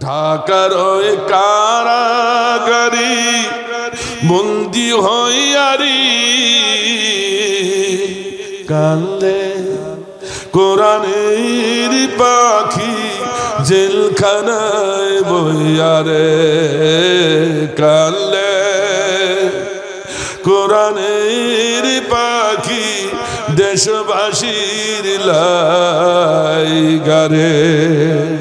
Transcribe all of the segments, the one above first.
ঢাকার কারাগারি, বন্দি হইয়ারি। কান্দে কোরআনের পাখি জেলখানায় বইয়ারে কান্দে কোরআনের পাখি দেশবাসীর লাই গারে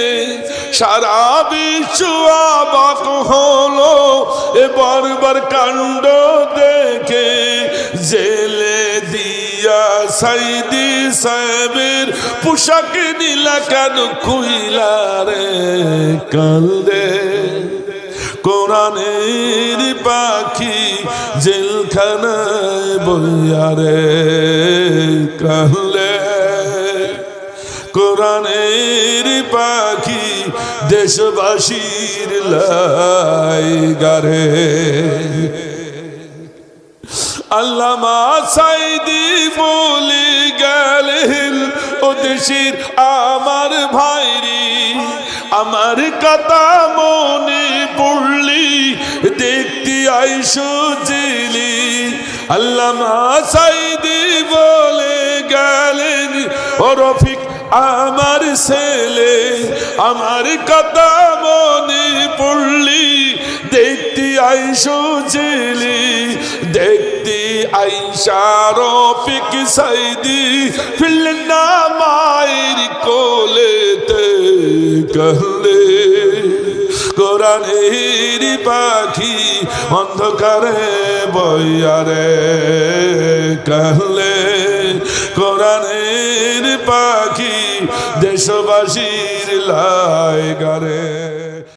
জেলে সারা বিশ্ব অবাক হলো, এ বর্বর কাণ্ড দেখে জেলে দিয়া সাইদি সাহেবের পোশাক নীলা কেন খুইলা রে কান্দে? কোরআনের পাখি জেলখানায় বইয়ারে কাহলে কোরআনের পাখি দেশবাসীর লাই গারে। আল্লামা সাইদি বলে গেলেন, ও দেশের আমার ভাইরি, আমার কথা মনে পড়লি, দেখতে আইসো জেলি। আল্লামা সাইদি বলে গেলেন, ও রফিক আমার ছেলে আমার কথা মনে পড়লি, দেখতে আইসো জেলে, দেখতে আইসার পিক সাইদি ফিল না মায়ের কোলেতে কহলে কোরআনের পাখি অন্ধকারে বইয়ারে কহলে কোরআনের পাখি দেশবাসীর লাই গারে